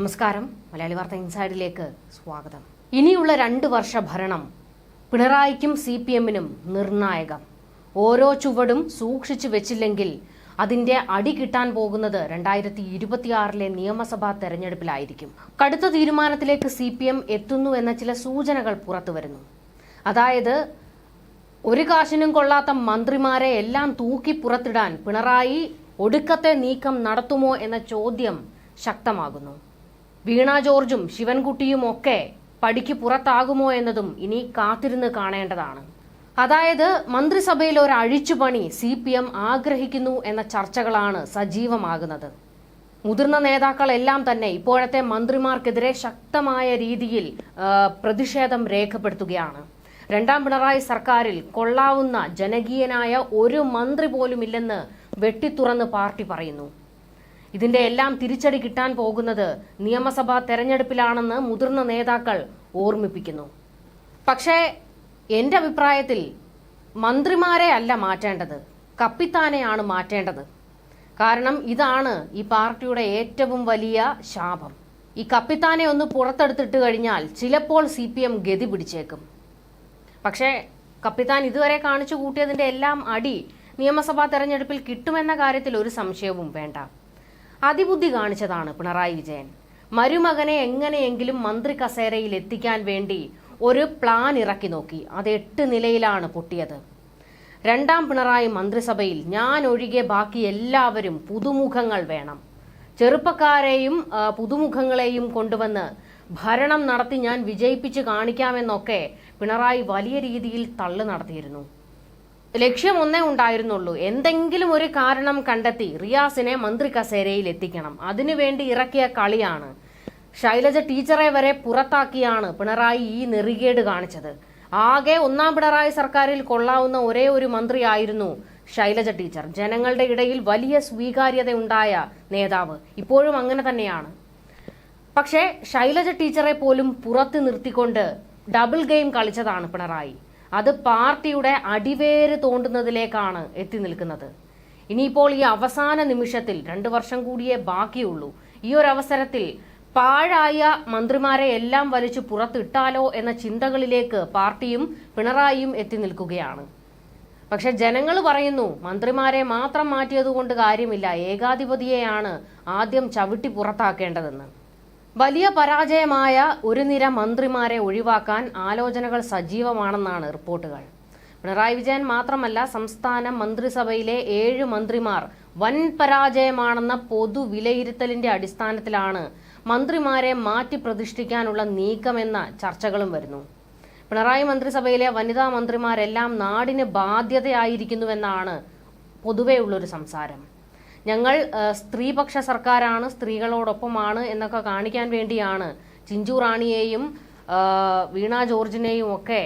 നമസ്കാരം. മലയാളി വാർത്ത ഇൻസൈഡിലേക്ക് സ്വാഗതം. ഇനിയുള്ള രണ്ട് വർഷ ഭരണം പിണറായിക്കും സി പി എമ്മിനും നിർണായകം. ഓരോ ചുവടും സൂക്ഷിച്ചു വെച്ചില്ലെങ്കിൽ അതിന്റെ അടി കിട്ടാൻ പോകുന്നത് രണ്ടായിരത്തി ഇരുപത്തിയാറിലെ നിയമസഭാ തെരഞ്ഞെടുപ്പിലായിരിക്കും. കടുത്ത തീരുമാനത്തിലേക്ക് സി പി എം എത്തുന്നു എന്ന ചില സൂചനകൾ പുറത്തുവരുന്നു അതായത് ഒരു കാശിനും കൊള്ളാത്ത മന്ത്രിമാരെ എല്ലാം തൂക്കി പുറത്തിടാൻ പിണറായി ഒടുക്കത്തെ നീക്കം നടത്തുമോ എന്ന ചോദ്യം ശക്തമാകുന്നു. വീണ ജോർജും ശിവൻകുട്ടിയും ഒക്കെ പടിക്ക് പുറത്താകുമോ എന്നതും ഇനി കാത്തിരുന്ന് കാണേണ്ടതാണ്. അതായത് മന്ത്രിസഭയിൽ ഒരു അഴിച്ചുപണി സി പി എം ആഗ്രഹിക്കുന്നു എന്ന ചർച്ചകളാണ് സജീവമാകുന്നത്. മുതിർന്ന നേതാക്കളെല്ലാം തന്നെ ഇപ്പോഴത്തെ മന്ത്രിമാർക്കെതിരെ ശക്തമായ രീതിയിൽ പ്രതിഷേധം രേഖപ്പെടുത്തുകയാണ്. രണ്ടാം പിണറായി സർക്കാരിൽ കൊള്ളാവുന്ന ജനകീയനായ ഒരു മന്ത്രി പോലുമില്ലെന്ന് വെട്ടിത്തുറന്ന് പാർട്ടി പറയുന്നു. ഇതിന്റെ എല്ലാം തിരിച്ചടി കിട്ടാൻ പോകുന്നത് നിയമസഭാ തെരഞ്ഞെടുപ്പിലാണെന്ന് മുതിർന്ന നേതാക്കൾ ഓർമ്മിപ്പിക്കുന്നു. പക്ഷേ എന്റെ അഭിപ്രായത്തിൽ മന്ത്രിമാരെ അല്ല മാറ്റേണ്ടത് കപ്പിത്താനെയാണ് മാറ്റേണ്ടത്. കാരണം ഇതാണ് ഈ പാർട്ടിയുടെ ഏറ്റവും വലിയ ശാപം. ഈ കപ്പിത്താനെ ഒന്ന് പുറത്തെടുത്തിട്ട് കഴിഞ്ഞാൽ ചിലപ്പോൾ സി പി എം ഗതി പിടിച്ചേക്കും. പക്ഷേ കപ്പിത്താൻ ഇതുവരെ കാണിച്ചു കൂട്ടിയതിന്റെ എല്ലാം അടി നിയമസഭാ തെരഞ്ഞെടുപ്പിൽ കിട്ടുമെന്ന കാര്യത്തിൽ ഒരു സംശയവും വേണ്ട. അതിബുദ്ധി കാണിച്ചതാണ് പിണറായി വിജയൻ. മരുമകനെ എങ്ങനെയെങ്കിലും മന്ത്രി കസേരയിൽ എത്തിക്കാൻ വേണ്ടി ഒരു പ്ലാൻ ഇറക്കി നോക്കി. അത് എട്ട് നിലയിലാണ് പൊട്ടിയത്. രണ്ടാം പിണറായി മന്ത്രിസഭയിൽ ഞാൻ ഒഴികെ ബാക്കി എല്ലാവരും പുതുമുഖങ്ങൾ വേണം. ചെറുപ്പക്കാരെയും പുതുമുഖങ്ങളെയും കൊണ്ടുവന്ന് ഭരണം നടത്തി ഞാൻ വിജയിപ്പിച്ച് കാണിക്കാമെന്നൊക്കെ പിണറായി വലിയ രീതിയിൽ തള്ളു നടത്തിയിരുന്നു. ലക്ഷ്യം ഒന്നേ ഉണ്ടായിരുന്നുള്ളൂ. എന്തെങ്കിലും ഒരു കാരണം കണ്ടെത്തി റിയാസിനെ മന്ത്രി കസേരയിൽ എത്തിക്കണം. അതിനുവേണ്ടി ഇറക്കിയ കളിയാണ്. ശൈലജ ടീച്ചറെ വരെ പുറത്താക്കിയാണ് പിണറായി ഈ നെറികേട് കാണിച്ചത്. ആകെ ഒന്നാം പിണറായി സർക്കാരിൽ കൊള്ളാവുന്ന ഒരേ ഒരു മന്ത്രിയായിരുന്നു ശൈലജ ടീച്ചർ. ജനങ്ങളുടെ ഇടയിൽ വലിയ സ്വീകാര്യത ഉണ്ടായ നേതാവ് ഇപ്പോഴും അങ്ങനെ തന്നെയാണ്. പക്ഷേ ശൈലജ ടീച്ചറെ പോലും പുറത്ത് നിർത്തിക്കൊണ്ട് ഡബിൾ ഗെയിം കളിച്ചതാണ് പിണറായി. അത് പാർട്ടിയുടെ അടിവേര് തോണ്ടുന്നതിലേക്കാണ് എത്തി നിൽക്കുന്നത്. ഇനിയിപ്പോൾ ഈ അവസാന നിമിഷത്തിൽ രണ്ടു വർഷം കൂടിയേ ബാക്കിയുള്ളൂ. ഈ ഒരു അവസരത്തിൽ പാഴായ മന്ത്രിമാരെ എല്ലാം വലിച്ചു പുറത്തിട്ടാലോ എന്ന ചിന്തകളിലേക്ക് പാർട്ടിയും പിണറായിയും എത്തി നിൽക്കുകയാണ്. പക്ഷെ ജനങ്ങൾ പറയുന്നു മന്ത്രിമാരെ മാത്രം മാറ്റിയതുകൊണ്ട് കാര്യമില്ല. ഏകാധിപതിയെയാണ് ആദ്യം ചവിട്ടി പുറത്താക്കേണ്ടതെന്ന്. വലിയ പരാജയമായ ഒരു നിര മന്ത്രിമാരെ ഒഴിവാക്കാൻ ആലോചനകൾ സജീവമാണെന്നാണ് റിപ്പോർട്ടുകൾ. പിണറായി വിജയൻ മാത്രമല്ല സംസ്ഥാന മന്ത്രിസഭയിലെ ഏഴ് മന്ത്രിമാർ വൻ പരാജയമാണെന്ന പൊതു വിലയിരുത്തലിന്റെ അടിസ്ഥാനത്തിലാണ് മന്ത്രിമാരെ മാറ്റി പ്രതിഷ്ഠിക്കാനുള്ള നീക്കമെന്ന ചർച്ചകളും വരുന്നു. പിണറായി മന്ത്രിസഭയിലെ വനിതാ മന്ത്രിമാരെല്ലാം നാടിന് ബാധ്യതയായിരിക്കുന്നുവെന്നാണ് പൊതുവെയുള്ളൊരു സംസാരം. ഞങ്ങൾ സ്ത്രീപക്ഷ സർക്കാരാണ് സ്ത്രീകളോടൊപ്പമാണ് എന്നൊക്കെ കാണിക്കാൻ വേണ്ടിയാണ് ചിഞ്ചു റാണിയെയും വീണ ജോർജിനെയും ഒക്കെ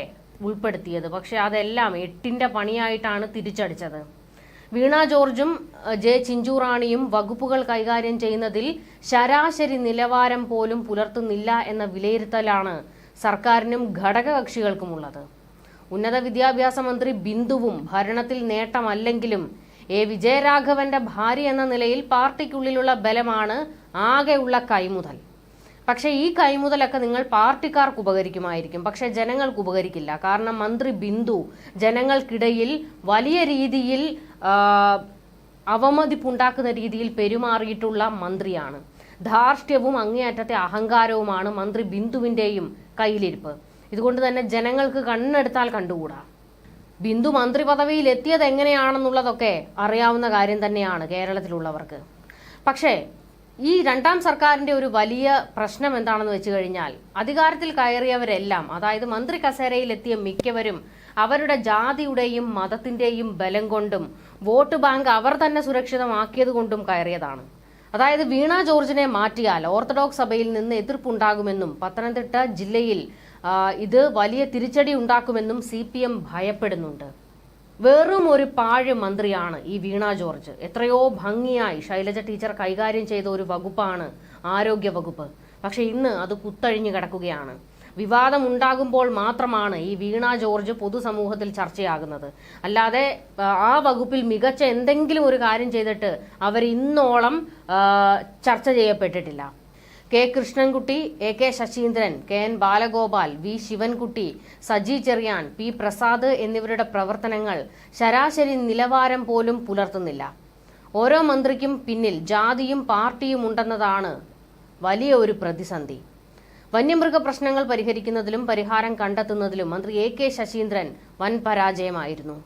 ഉൾപ്പെടുത്തിയത്. പക്ഷെ അതെല്ലാം എട്ടിന്റെ പണിയായിട്ടാണ് തിരിച്ചടിച്ചത്. വീണ ജോർജും ജെ ചിഞ്ചു റാണിയും വകുപ്പുകൾ കൈകാര്യം ചെയ്യുന്നതിൽ ശരാശരി നിലവാരം പോലും പുലർത്തുന്നില്ല എന്ന വിലയിരുത്തലാണ് സർക്കാരിനും ഘടകകക്ഷികൾക്കുമുള്ളത്. ഉന്നത വിദ്യാഭ്യാസ മന്ത്രി ബിന്ദുവും ഭരണത്തിൽ നേട്ടമല്ലെങ്കിലും എ വിജയരാഘവന്റെ ഭാര്യ എന്ന നിലയിൽ പാർട്ടിക്കുള്ളിലുള്ള ബലമാണ് ആകെയുള്ള കൈമുതൽ. പക്ഷേ ഈ കൈമുതലൊക്കെ നിങ്ങൾ പാർട്ടിക്കാർക്ക് ഉപകരിക്കുമായിരിക്കും. പക്ഷെ ജനങ്ങൾക്ക് ഉപകരിക്കില്ല. കാരണം മന്ത്രി ബിന്ദു ജനങ്ങൾക്കിടയിൽ വലിയ രീതിയിൽ അവമതിപ്പുണ്ടാക്കുന്ന രീതിയിൽ പെരുമാറിയിട്ടുള്ള മന്ത്രിയാണ്. ധാർഷ്ട്യവും അങ്ങേയറ്റത്തെ അഹങ്കാരവുമാണ് മന്ത്രി ബിന്ദുവിന്റെയും കയ്യിലിരിപ്പ്. ഇതുകൊണ്ട് തന്നെ ജനങ്ങൾക്ക് കണ്ണെടുത്താൽ കണ്ടുകൂടാ. ബിന്ദു മന്ത്രി പദവിയിൽ എത്തിയത് എങ്ങനെയാണെന്നുള്ളതൊക്കെ അറിയാവുന്ന കാര്യം തന്നെയാണ് കേരളത്തിലുള്ളവർക്ക്. പക്ഷേ ഈ രണ്ടാം സർക്കാരിന്റെ ഒരു വലിയ പ്രശ്നം എന്താണെന്ന് വെച്ച് കഴിഞ്ഞാൽ അധികാരത്തിൽ കയറിയവരെല്ലാം അതായത് മന്ത്രി കസേരയിൽ എത്തിയ മിക്കവരും അവരുടെ ജാതിയുടെയും മതത്തിന്റെയും ബലം കൊണ്ടും വോട്ട് ബാങ്ക് അവർ തന്നെ സുരക്ഷിതമാക്കിയത് കൊണ്ടും കയറിയതാണ്. അതായത് വീണ ജോർജിനെ മാറ്റിയാൽ ഓർത്തഡോക്സ് സഭയിൽ നിന്ന് എതിർപ്പുണ്ടാകുമെന്നും പത്തനംതിട്ട ജില്ലയിൽ ഇത് വലിയ തിരിച്ചടി ഉണ്ടാക്കുമെന്നും സി പി എം ഭയപ്പെടുന്നുണ്ട്. വെറും ഒരു പാഴ് മന്ത്രിയാണ് ഈ വീണ ജോർജ്. എത്രയോ ഭംഗിയായി ശൈലജ ടീച്ചർ കൈകാര്യം ചെയ്ത ഒരു വകുപ്പാണ് ആരോഗ്യ വകുപ്പ്. പക്ഷെ ഇന്ന് അത് കുത്തഴിഞ്ഞു കിടക്കുകയാണ്. വിവാദം ഉണ്ടാകുമ്പോൾ മാത്രമാണ് ഈ വീണ ജോർജ് പൊതുസമൂഹത്തിൽ ചർച്ചയാകുന്നത്. അല്ലാതെ ആ, വകുപ്പിൽ മികച്ച എന്തെങ്കിലും ഒരു കാര്യം ചെയ്തിട്ട് അവർ ഇന്നോളം ചർച്ച ചെയ്യപ്പെട്ടിട്ടില്ല. K Krishnankutty A K Saseendran K N Balagopal V Sivankutty Saji Cherian P Prasad എന്നിവരുടെ പ്രവർത്തനങ്ങൾ ശരാശരി നിലവാരം പോലും പുലർത്തുന്നില്ല. ഓരോ മന്ത്രിക്കും പിന്നിൽ ജാതിയും പാർട്ടിയും ഉണ്ടെന്നതാണ് വലിയ ഒരു പ്രതിസന്ധി. വന്യമൃഗ പ്രശ്നങ്ങൾ പരിഹരിക്കുന്നതിലും പരിഹാരം കണ്ടെത്തുന്നതിലും മന്ത്രി എ കെ ശശീന്ദ്രൻ വൻ പരാജയമായിരുന്നു.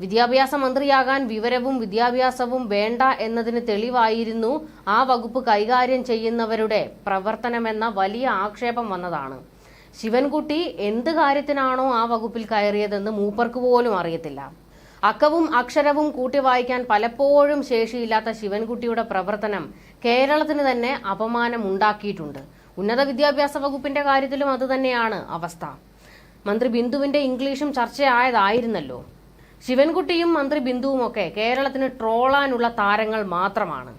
വിദ്യാഭ്യാസ മന്ത്രിയാകാൻ വിവരവും വിദ്യാഭ്യാസവും വേണ്ട എന്നതിന് തെളിവായിരുന്നു ആ വകുപ്പ് കൈകാര്യം ചെയ്യുന്നവരുടെ പ്രവർത്തനമെന്ന വലിയ ആക്ഷേപം വന്നതാണ്. ശിവൻകുട്ടി എന്ത് കാര്യത്തിനാണോ ആ വകുപ്പിൽ കയറിയതെന്ന് മൂപ്പർക്ക് പോലും അറിയത്തില്ല. അക്കവും അക്ഷരവും കൂട്ടി വായിക്കാൻ പലപ്പോഴും ശേഷിയില്ലാത്ത ശിവൻകുട്ടിയുടെ പ്രവർത്തനം കേരളത്തിന് തന്നെ അപമാനം ഉണ്ടാക്കിയിട്ടുണ്ട് ഉന്നത വിദ്യാഭ്യാസ വകുപ്പിന്റെ കാര്യത്തിലും അതുതന്നെയാണ് അവസ്ഥ. മന്ത്രി ബിന്ദുവിന്റെ ഇംഗ്ലീഷും ചർച്ചയായതായിരുന്നല്ലോ. ശിവൻകുട്ടിയും മന്ത്രി ബിന്ദുവുമൊക്കെ കേരളത്തിന് ട്രോളാനുള്ള താരങ്ങൾ മാത്രമാണ്.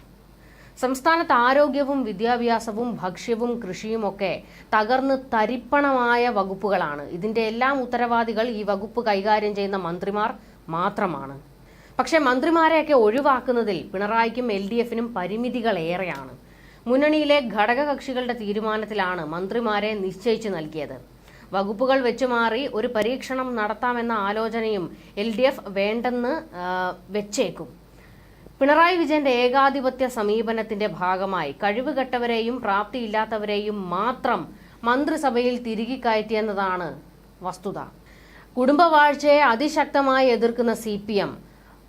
സംസ്ഥാനത്ത് ആരോഗ്യവും വിദ്യാഭ്യാസവും ഭക്ഷ്യവും കൃഷിയുമൊക്കെ തകർന്ന് തരിപ്പണമായ വകുപ്പുകളാണ്. ഇതിന്റെ എല്ലാം ഉത്തരവാദികൾ ഈ വകുപ്പ് കൈകാര്യം ചെയ്യുന്ന മന്ത്രിമാർ മാത്രമാണ്. പക്ഷേ മന്ത്രിമാരെയൊക്കെ ഒഴിവാക്കുന്നതിൽ പിണറായിക്കും എൽ ഡി എഫിനും പരിമിതികൾ ഏറെയാണ്. മുന്നണിയിലെ ഘടകകക്ഷികളുടെ തീരുമാനത്തിലാണ് മന്ത്രിമാരെ നിശ്ചയിച്ചു നൽകിയത്. വകുപ്പുകൾ വെച്ചുമാറി ഒരു പരീക്ഷണം നടത്താമെന്ന ആലോചനയും എൽ ഡി എഫ് വേണ്ടെന്ന് വെച്ചേക്കും. പിണറായി വിജയന്റെ ഏകാധിപത്യ സമീപനത്തിന്റെ ഭാഗമായി കഴിവുകെട്ടവരെയും പ്രാപ്തിയില്ലാത്തവരെയും മാത്രം മന്ത്രിസഭയിൽ തിരികെ കയറ്റിയെന്നതാണ് വസ്തുത. കുടുംബവാഴ്ചയെ അതിശക്തമായി എതിർക്കുന്ന സി പി എം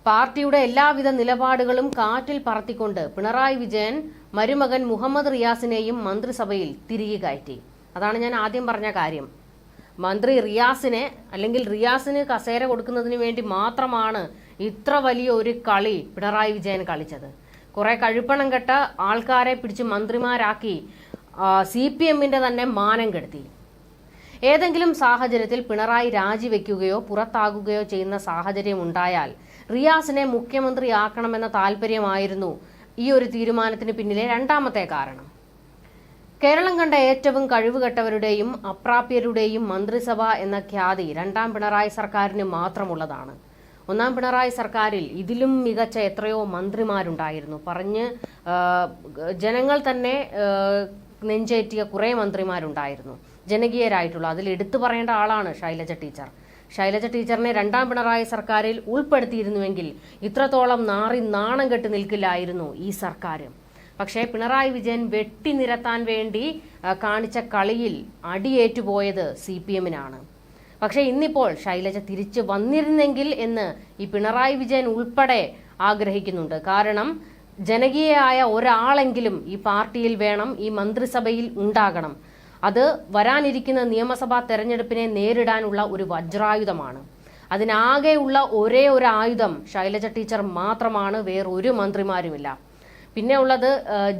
പാർട്ടിയുടെ എല്ലാവിധ നിലപാടുകളും കാറ്റിൽ പറത്തിക്കൊണ്ട് പിണറായി വിജയൻ മരുമകൻ മുഹമ്മദ് റിയാസിനെയും മന്ത്രിസഭയിൽ തിരികെ കയറ്റി. അതാണ് ഞാൻ ആദ്യം പറഞ്ഞ കാര്യം. മന്ത്രി റിയാസിനെ അല്ലെങ്കിൽ റിയാസിന് കസേര കൊടുക്കുന്നതിന് വേണ്ടി മാത്രമാണ് ഇത്ര വലിയ ഒരു കളി പിണറായി വിജയൻ കളിച്ചത്. കുറെ കഴുപ്പണം കെട്ട ആൾക്കാരെ പിടിച്ച് മന്ത്രിമാരാക്കി സി പി എമ്മിന്റെ തന്നെ മാനം കെടുത്തി. ഏതെങ്കിലും സാഹചര്യത്തിൽ പിണറായി രാജിവെക്കുകയോ പുറത്താകുകയോ ചെയ്യുന്ന സാഹചര്യം ഉണ്ടായാൽ റിയാസിനെ മുഖ്യമന്ത്രിയാക്കണമെന്ന താല്പര്യമായിരുന്നു ഈ ഒരു തീരുമാനത്തിന് പിന്നിലെ രണ്ടാമത്തെ കാരണം. കേരളം കണ്ട ഏറ്റവും കഴിവുകെട്ടവരുടെയും അപ്രാപ്യരുടെയും മന്ത്രിസഭ എന്ന ഖ്യാതി രണ്ടാം പിണറായി സർക്കാരിന് മാത്രമുള്ളതാണ്. ഒന്നാം പിണറായി സർക്കാരിൽ ഇതിലും മികച്ച എത്രയോ മന്ത്രിമാരുണ്ടായിരുന്നു. പറഞ്ഞ് ജനങ്ങൾ തന്നെ നെഞ്ചേറ്റിയ കുറേ മന്ത്രിമാരുണ്ടായിരുന്നു. ജനകീയരായിട്ടുള്ള അതിൽ എടുത്തു പറയേണ്ട ആളാണ് ശൈലജ ടീച്ചർ. ശൈലജ ടീച്ചറിനെ രണ്ടാം പിണറായി സർക്കാരിൽ ഉൾപ്പെടുത്തിയിരുന്നുവെങ്കിൽ ഇത്രത്തോളം നാറി നാണം കെട്ട് നിൽക്കില്ലായിരുന്നു ഈ സർക്കാർ പക്ഷേ പിണറായി വിജയൻ വെട്ടി നിരത്താൻ വേണ്ടി കാണിച്ച കളിയിൽ അടിയേറ്റുപോയത് സി പി എമ്മിനാണ്. പക്ഷേ ഇന്നിപ്പോൾ ശൈലജ തിരിച്ചു വന്നിരുന്നെങ്കിൽ എന്ന് ഈ പിണറായി വിജയൻ ഉൾപ്പെടെ ആഗ്രഹിക്കുന്നുണ്ട്. കാരണം ജനകീയയായ ഒരാളെങ്കിലും ഈ പാർട്ടിയിൽ വേണം ഈ മന്ത്രിസഭയിൽ ഉണ്ടാകണം. അത് വരാനിരിക്കുന്ന നിയമസഭാ തെരഞ്ഞെടുപ്പിനെ നേരിടാനുള്ള ഒരു വജ്രായുധമാണ്. അതിനാകെയുള്ള ഒരേ ഒരു ആയുധം ശൈലജ ടീച്ചർ മാത്രമാണ് വേറൊരു മന്ത്രിമാരുമില്ല. പിന്നെ ഉള്ളത്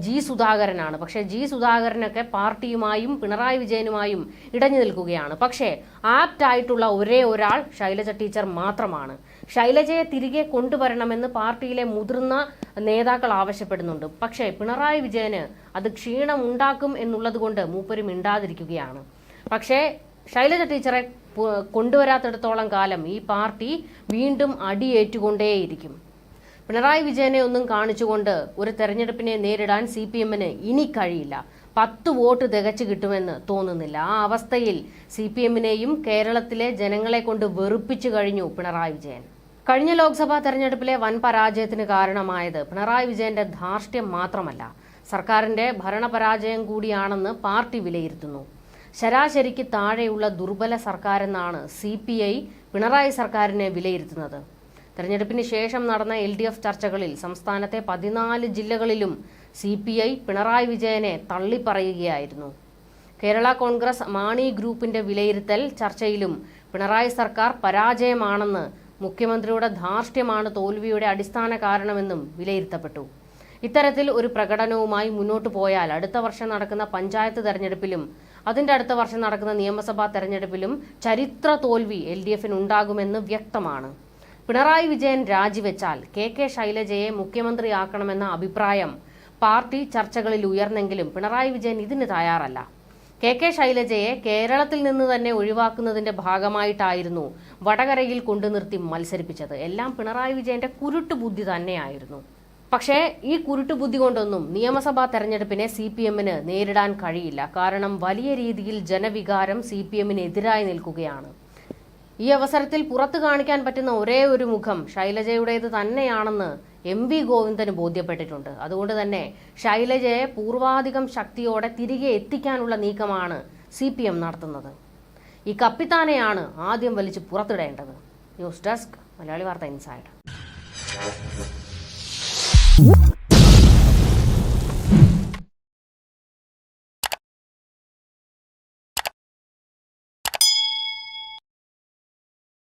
ജി സുധാകരനാണ്. പക്ഷേ ജി സുധാകരനൊക്കെ പാർട്ടിയുമായും പിണറായി വിജയനുമായും ഇടഞ്ഞു നിൽക്കുകയാണ്. പക്ഷേ ആപ്റ്റ് ആയിട്ടുള്ള ഒരേ ഒരാൾ ശൈലജ ടീച്ചർ മാത്രമാണ്. ശൈലജയെ തിരികെ കൊണ്ടുവരണമെന്ന് പാർട്ടിയിലെ മുതിർന്ന നേതാക്കൾ ആവശ്യപ്പെടുന്നുണ്ട്. പക്ഷേ പിണറായി വിജയന് അത് ക്ഷീണമുണ്ടാക്കും എന്നുള്ളത് കൊണ്ട് മൂപ്പര് മിണ്ടാതിരിക്കുകയാണ്. പക്ഷേ ശൈലജ ടീച്ചറെ കൊണ്ടുവരാത്തിടത്തോളം കാലം ഈ പാർട്ടി വീണ്ടും അടിയേറ്റുകൊണ്ടേയിരിക്കും. പിണറായി വിജയനെ ഒന്നും കാണിച്ചുകൊണ്ട് ഒരു തെരഞ്ഞെടുപ്പിനെ നേരിടാൻ സി പി എമ്മിന് ഇനി കഴിയില്ല. പത്ത് വോട്ട് തികച്ചു കിട്ടുമെന്ന് തോന്നുന്നില്ല. ആ അവസ്ഥയിൽ സി പി എമ്മിനെയും കേരളത്തിലെ ജനങ്ങളെ കൊണ്ട് വെറുപ്പിച്ചു കഴിഞ്ഞു പിണറായി വിജയൻ. കഴിഞ്ഞ ലോക്സഭാ തെരഞ്ഞെടുപ്പിലെ വൻ പരാജയത്തിന് കാരണമായത് പിണറായി വിജയന്റെ ധാർഷ്ട്യം മാത്രമല്ല. സർക്കാരിന്റെ ഭരണപരാജയം കൂടിയാണെന്ന് പാർട്ടി വിലയിരുത്തുന്നു. ശരാശരിക്ക് താഴെയുള്ള ദുർബല സർക്കാരെന്നാണ് സി പി ഐ പിണറായി സർക്കാരിനെ വിലയിരുത്തുന്നത്. തെരഞ്ഞെടുപ്പിന് ശേഷം നടന്ന എൽ ഡി എഫ് ചർച്ചകളിൽ സംസ്ഥാനത്തെ പതിനാല് ജില്ലകളിലും സി പി ഐ പിണറായി വിജയനെ തള്ളിപ്പറയുകയായിരുന്നു. കേരള കോൺഗ്രസ് മാണി ഗ്രൂപ്പിന്റെ വിലയിരുത്തൽ ചർച്ചയിലും പിണറായി സർക്കാർ പരാജയമാണെന്ന് മുഖ്യമന്ത്രിയുടെ ധാർഷ്ട്യമാണ് തോൽവിയുടെ അടിസ്ഥാന കാരണമെന്നും വിലയിരുത്തപ്പെട്ടു. ഇത്തരത്തിൽ ഒരു പ്രകടനവുമായി മുന്നോട്ടു പോയാൽ അടുത്ത വർഷം നടക്കുന്ന പഞ്ചായത്ത് തെരഞ്ഞെടുപ്പിലും അതിന്റെ അടുത്ത വർഷം നടക്കുന്ന നിയമസഭാ തെരഞ്ഞെടുപ്പിലും ചരിത്ര തോൽവി എൽ ഡി എഫിന് ഉണ്ടാകുമെന്ന് വ്യക്തമാണ്. പിണറായി വിജയൻ രാജിവെച്ചാൽ കെ കെ ശൈലജയെ മുഖ്യമന്ത്രിയാക്കണമെന്ന അഭിപ്രായം പാർട്ടി ചർച്ചകളിൽ ഉയർന്നെങ്കിലും പിണറായി വിജയൻ ഇതിന് തയ്യാറല്ല. കെ കെ ശൈലജയെ കേരളത്തിൽ നിന്ന് തന്നെ ഒഴിവാക്കുന്നതിന്റെ ഭാഗമായിട്ടായിരുന്നു വടകരയിൽ കൊണ്ടു നിർത്തി മത്സരിപ്പിച്ചത്. എല്ലാം പിണറായി വിജയന്റെ കുരുട്ടുബുദ്ധി തന്നെയായിരുന്നു. പക്ഷേ ഈ കുരുട്ടുബുദ്ധി കൊണ്ടൊന്നും നിയമസഭാ തെരഞ്ഞെടുപ്പിനെ സി പി എമ്മിന് നേരിടാൻ കഴിയില്ല. കാരണം വലിയ രീതിയിൽ ജനവികാരം സി പി എമ്മിനെതിരായി നിൽക്കുകയാണ്. ഈ അവസരത്തിൽ പുറത്തു കാണിക്കാൻ പറ്റുന്ന ഒരേ ഒരു മുഖം ശൈലജയുടേത് തന്നെയാണെന്ന് എം വി ഗോവിന്ദന് ബോധ്യപ്പെട്ടിട്ടുണ്ട്. അതുകൊണ്ട് തന്നെ ശൈലജയെ പൂർവാധികം ശക്തിയോടെ തിരികെ എത്തിക്കാനുള്ള നീക്കമാണ് സി പി എം നടത്തുന്നത്. ഈ കപ്പിത്താനെയാണ് ആദ്യം വലിച്ചു പുറത്തിടേണ്ടത്. ന്യൂസ് ഡെസ്ക് മലയാളി വാർത്ത ഇൻസൈഡ്.